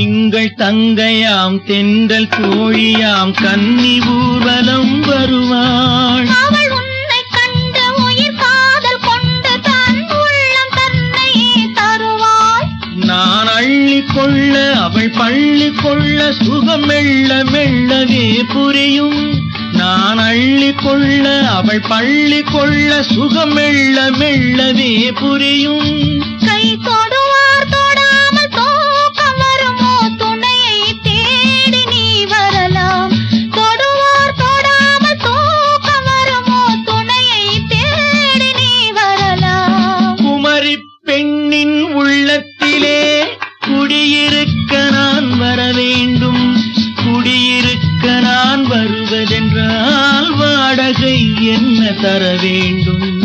திங்கள் தங்கையாம் தென்றல் தோழியாம் கன்னி ஊர்வலம் வருவாள். நான் அள்ளி கொள்ள அவள் பள்ளி கொள்ள சுகம் மெல்ல மெல்லவே புரியும். நான் அள்ளி கொள்ள அவள் பள்ளி கொள்ள சுகம் மெல்ல மெல்லவே புரியும். என்ன தர வேண்டும்?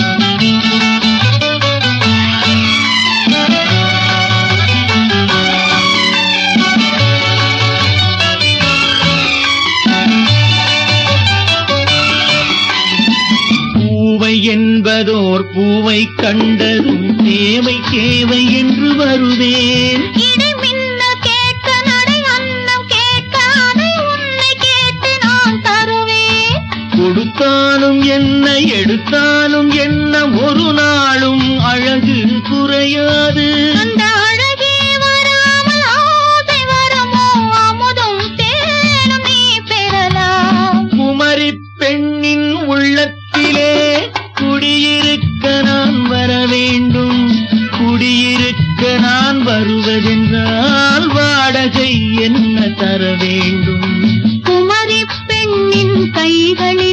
பூவை என்பதோர் பூவை கண்டதும் தேவை தேவை என்று வருவேன். என்ன எடுத்தாலும் என்ன ஒரு நாளும் அழகு குறையாது. பெண்ணின் உள்ளத்திலே குடியிருக்க நான் வர வேண்டும். குடியிருக்க நான் வருவதென்றால் வாடகை என்ன தர வேண்டும்? குமரி பெண்ணின் கைகளில்